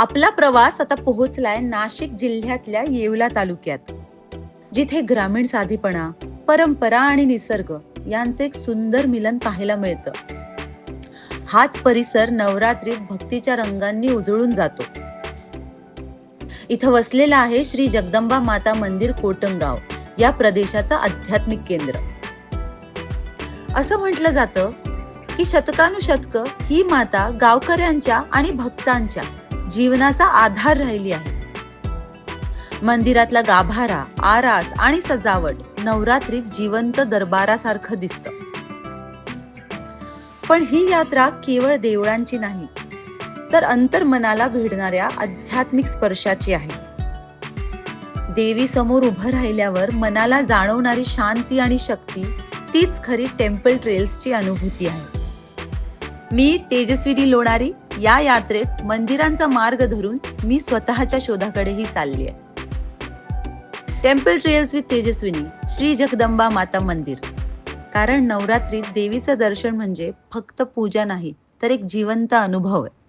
आपला प्रवास आता पोहोचलाय नाशिक जिल्ह्यातल्या येवला तालुक्यात जिथे ग्रामीण साधीपणा परंपरा आणि निसर्ग यांचे एक सुंदर मिलन पाहायला मिळतं. हाच परिसर नवरात्रीत भक्तीच्या रंगांनी उजळून जातो. इथं वसलेला आहे श्री जगदंबा माता मंदिर कोटंगाव या प्रदेशाचं आध्यात्मिक केंद्र. असं म्हटलं जातं की शतकानुशतक ही माता गावकऱ्यांच्या आणि भक्तांच्या जीवनाचा आधार राहिली आहे. मंदिरातला गाभारा आरास आणि सजावट नवरात्रीत जिवंत दरबारासारखं दिसतं. पण ही यात्रा केवळ देवळांची नाही तर अंतर्मनाला भिडणाऱ्या आध्यात्मिक स्पर्शाची आहे. देवी समोर उभं राहिल्यावर मनाला जाणवणारी शांती आणि शक्ती तीच खरी टेम्पल ट्रेल्सची अनुभूती आहे. मी तेजस्विनी लोणारी या यात्रेत मंदिरांचा मार्ग धरून मी स्वतःच्या शोधाकडेही चालली आहे. Temple trails with Tejaswini Shri Jagdamba Mata Mandir. कारण नवरात्रीत देवीचं दर्शन म्हणजे फक्त पूजा नाही तर एक जिवंत अनुभव आहे.